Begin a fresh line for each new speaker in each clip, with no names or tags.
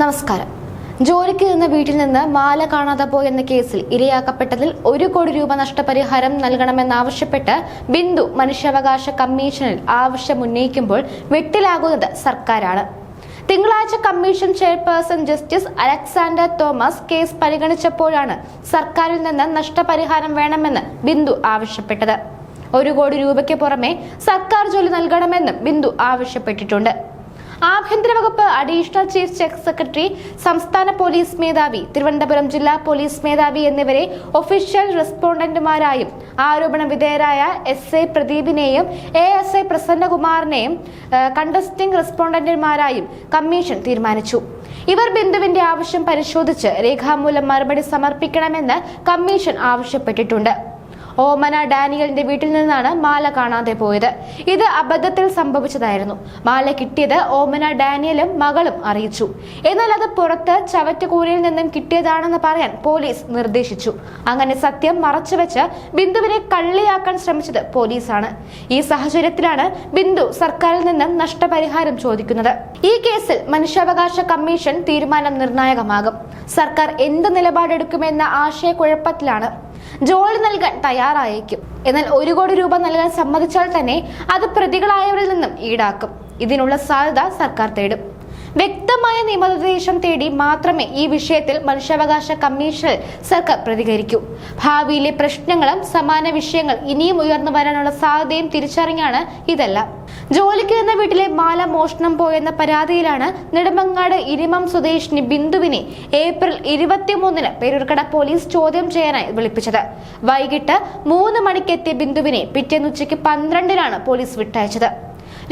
നമസ്കാരം. ജോലിക്ക് നിന്ന് വീട്ടിൽ നിന്ന് മാല കാണാതെ പോയെന്ന കേസിൽ ഇരയാക്കപ്പെട്ടതിൽ ഒരു കോടി രൂപ നഷ്ടപരിഹാരം നൽകണമെന്നാവശ്യപ്പെട്ട് ബിന്ദു മനുഷ്യാവകാശ കമ്മീഷനിൽ ആവശ്യം ഉന്നയിക്കുമ്പോൾ വെട്ടിലാകുന്നത് സർക്കാരാണ്. തിങ്കളാഴ്ച commission chairperson justice Alexander Thomas case പരിഗണിച്ചപ്പോഴാണ് സർക്കാരിൽ നിന്ന് നഷ്ടപരിഹാരം വേണമെന്ന് ബിന്ദു ആവശ്യപ്പെട്ടത്. ഒരു കോടി രൂപയ്ക്ക് പുറമെ സർക്കാർ ജോലി നൽകണമെന്നും ബിന്ദു ആവശ്യപ്പെട്ടിട്ടുണ്ട്. ആഭ്യന്തര വകുപ്പ് അഡീഷണൽ ചീഫ് സെക്രട്ടറി സംസ്ഥാന പോലീസ് മേധാവി തിരുവനന്തപുരം ജില്ലാ പോലീസ് മേധാവി എന്നിവരെ ഒഫീഷ്യൽ റെസ്പോണ്ടന്റുമാരായും ആരോപണ വിധേയരായ എസ് എ പ്രദീപിനെയും എ എസ് എ പ്രസന്നകുമാറിനെയും കണ്ടസ്റ്റിംഗ് റെസ്പോണ്ടന്റുമാരായും കമ്മീഷൻ തീരുമാനിച്ചു. ഇവർ ബിന്ദുവിന്റെ ആവശ്യം പരിശോധിച്ച് രേഖാമൂലം മറുപടി സമർപ്പിക്കണമെന്ന് കമ്മീഷൻ ആവശ്യപ്പെട്ടിട്ടുണ്ട്. ഓമന ഡാനിയലിന്റെ വീട്ടിൽ നിന്നാണ് മാല കാണാതെ പോയത്. ഇത് അബദ്ധത്തിൽ സംഭവിച്ചതായിരുന്നു. മാല കിട്ടിയത് ഓമന ഡാനിയലും മകളും അറിയിച്ചു. എന്നാൽ അത് പുറത്ത് ചവറ്റുകൂരയിൽ നിന്നും കിട്ടിയതാണെന്ന് പറയാൻ പോലീസ് നിർദ്ദേശിച്ചു. അങ്ങനെ സത്യം മറച്ചുവെച്ച് ബിന്ദുവിനെ കള്ളിയാക്കാൻ ശ്രമിച്ചത് പോലീസാണ്. ഈ സാഹചര്യത്തിലാണ് ബിന്ദു സർക്കാരിൽ നിന്നും നഷ്ടപരിഹാരം ചോദിക്കുന്നത്. ഈ കേസിൽ മനുഷ്യാവകാശ കമ്മീഷൻ തീരുമാനം നിർണായകമാകും. സർക്കാർ എന്ത് നിലപാടെടുക്കുമെന്ന ആശയക്കുഴപ്പത്തിലാണ് ജോലി നൽകാൻ തയ്യാറായേക്കും. എന്നാൽ ഒരു കോടി രൂപ നൽകാൻ സമ്മതിച്ചാൽ തന്നെ അത് പ്രതികളായവരിൽ നിന്നും ഈടാക്കും. ഇതിനുള്ള സാധ്യത സർക്കാർ തേടും. വ്യക്തമായ നിയമനിർദ്ദേശം തേടി മാത്രമേ ഈ വിഷയത്തിൽ മനുഷ്യാവകാശ കമ്മീഷനിൽ സർക്കാർ പ്രതികരിക്കൂ. ഭാവിയിലെ പ്രശ്നങ്ങളും സമാന വിഷയങ്ങൾ ഇനിയും ഉയർന്നു വരാനുള്ള സാധ്യതയും തിരിച്ചറിഞ്ഞാണ് ഇതെല്ലാം. ജോലിക്ക് എന്ന വീട്ടിലെ മാല മോഷണം പോയെന്ന പരാതിയിലാണ് നെടുമങ്ങാട് ഇരിമം സ്വദേശിനി ബിന്ദുവിനെ ഏപ്രിൽ ഇരുപത്തിമൂന്നിന് പേരൂർക്കട പോലീസ് ചോദ്യം ചെയ്യാനായി വിളിപ്പിച്ചത്. വൈകിട്ട് മൂന്ന് മണിക്കെത്തിയ ബിന്ദുവിനെ പിറ്റേന്ന് ഉച്ചയ്ക്ക് പന്ത്രണ്ടിനാണ് പോലീസ് വിട്ടയച്ചത്.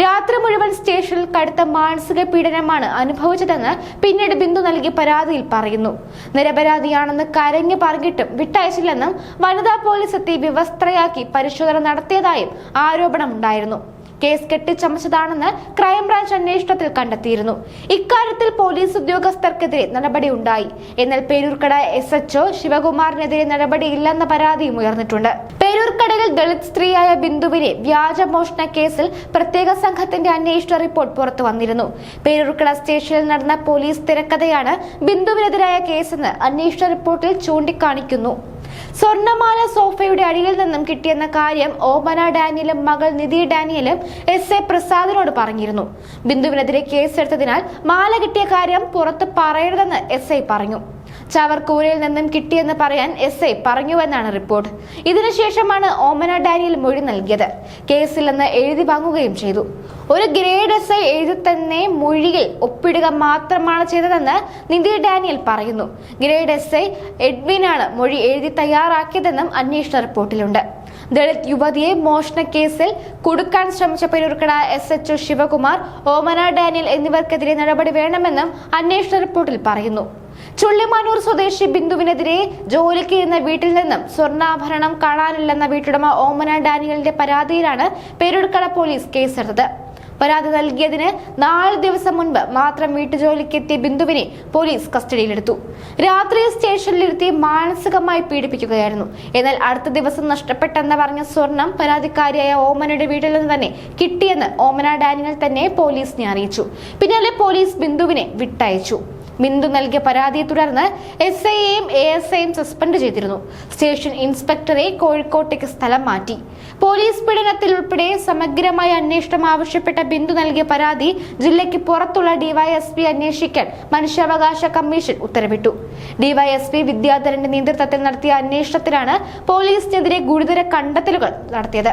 രാത്രി മുഴുവൻ സ്റ്റേഷനിൽ കടുത്ത മാനസിക പീഡനമാണ് അനുഭവിച്ചതെന്ന് പിന്നീട് ബിന്ദു നൽകിയ പരാതിയിൽ പറയുന്നു. നിരപരാധിയാണെന്ന് കരഞ്ഞു പറഞ്ഞിട്ടും വിട്ടയച്ചില്ലെന്നും വനിതാ പോലീസ് എത്തി വ്യവസ്ഥയാക്കി പരിശോധന നടത്തിയതായും ആരോപണമുണ്ടായിരുന്നു. കേസ് കെട്ടിച്ചമച്ചതാണെന്ന് ക്രൈംബ്രാഞ്ച് അന്വേഷണത്തിൽ കണ്ടെത്തിയിരുന്നു. ഇക്കാര്യത്തിൽ പോലീസ് ഉദ്യോഗസ്ഥർക്കെതിരെ നടപടിയുണ്ടായി എന്നാൽ പേരൂർക്കട എസ് എച്ച്ഒ ശിവകുമാറിനെതിരെ നടപടിയില്ലെന്ന പരാതിയും ഉയർന്നിട്ടുണ്ട്. പേരൂർക്കടയിൽ ദളിത് സ്ത്രീയായ ബിന്ദുവിനെ വ്യാജമോഷണ കേസിൽ പ്രത്യേക സംഘത്തിന്റെ അന്വേഷണ റിപ്പോർട്ട് പുറത്തു വന്നിരുന്നു. പേരൂർക്കട സ്റ്റേഷനിൽ നടന്ന പോലീസ് തിരക്കഥയാണ് ബിന്ദുവിനെതിരായ കേസെന്ന് അന്വേഷണ റിപ്പോർട്ടിൽ ചൂണ്ടിക്കാണിക്കുന്നു. സ്വർണമാല സോഫയുടെ അടിയിൽ നിന്നും കിട്ടിയെന്ന കാര്യം ഓമന ഡാനിയലും മകൾ നിധി ഡാനിയലും എസ് എ പ്രസാദിനോട് പറഞ്ഞിരുന്നു. ബിന്ദുവിനെതിരെ കേസെടുത്തതിനാൽ മാല കിട്ടിയ കാര്യം പുറത്ത് പറയരുതെന്ന് എസ് ഐ പറഞ്ഞു. ചവർക്കൂരയിൽ നിന്നും കിട്ടിയെന്ന് പറയാൻ എസ് ഐ പറഞ്ഞുവെന്നാണ് റിപ്പോർട്ട്. ഇതിനുശേഷമാണ് ഓമന ഡാനിയൽ മൊഴി നൽകിയത്. കേസിലെന്ന് എഴുതി വാങ്ങുകയും ചെയ്തു. ഒരു ഗ്രേഡ് എസ് ഐ എഴുതി തന്നെ മൊഴിയിൽ ഒപ്പിടുക മാത്രമാണ് ചെയ്തതെന്ന് നിധി ഡാനിയൽ പറയുന്നു. ഗ്രേഡ് എസ് ഐ എഡ്വിനാണ് മൊഴി എഴുതി തയ്യാറാക്കിയതെന്നും അന്വേഷണ റിപ്പോർട്ടിലുണ്ട്. ദളിത് യുവതിയെ മോഷണ കേസിൽ കുടുക്കാൻ ശ്രമിച്ച Peroorkada S H Sivakumar Omana Daniel എന്നിവർക്കെതിരെ നടപടി വേണമെന്നും അന്വേഷണ റിപ്പോർട്ടിൽ പറയുന്നു. ചുള്ളിമാനൂർ സ്വദേശി ബിന്ദുവിനെതിരെ ജോലിക്ക് ഇരുന്ന വീട്ടിൽ നിന്നും സ്വർണാഭരണം കാണാനില്ലെന്ന വീട്ടുടമ ഓമന ഡാനിയലിന്റെ പരാതിയിലാണ് പെരൂർക്കട പോലീസ് കേസെടുത്തത്. പരാതി നൽകിയതിന് നാല് ദിവസം മുൻപ് മാത്രം വീട്ടുജോലിക്ക് എത്തിയ ബിന്ദുവിനെ പോലീസ് കസ്റ്റഡിയിലെടുത്തു. രാത്രി സ്റ്റേഷനിലിരുത്തി മാനസികമായി പീഡിപ്പിക്കുകയായിരുന്നു. എന്നാൽ അടുത്ത ദിവസം നഷ്ടപ്പെട്ടെന്ന് പറഞ്ഞ സ്വർണം പരാതിക്കാരിയായ ഓമനയുടെ വീട്ടിൽ നിന്ന് തന്നെ കിട്ടിയെന്ന് ഓമന ഡാനിയൽ തന്നെ പോലീസിനെ അറിയിച്ചു. പിന്നാലെ പോലീസ് ബിന്ദുവിനെ വിട്ടയച്ചു. ബിന്ദു നൽകിയ പരാതിയെ തുടർന്ന് എസ് ഐയെയും എ എസ് ഐയും സസ്പെൻഡ് ചെയ്തിരുന്നു. സ്റ്റേഷൻ ഇൻസ്പെക്ടറെ കോഴിക്കോട്ടേക്ക് സ്ഥലം മാറ്റി. പോലീസ് പീഡനത്തിൽ ഉൾപ്പെടെ സമഗ്രമായ അന്വേഷണം ആവശ്യപ്പെട്ട ബിന്ദു നൽകിയ പരാതി ജില്ലയ്ക്ക് പുറത്തുള്ള ഡിവൈഎസ്പി അന്വേഷിക്കാൻ മനുഷ്യാവകാശ കമ്മീഷൻ ഉത്തരവിട്ടു. ഡിവൈഎസ്പി വിദ്യാധരന്റെ നേതൃത്വത്തിൽ നടത്തിയ അന്വേഷണത്തിലാണ് പോലീസിനെതിരെ ഗുരുതര കണ്ടെത്തലുകൾ നടത്തിയത്.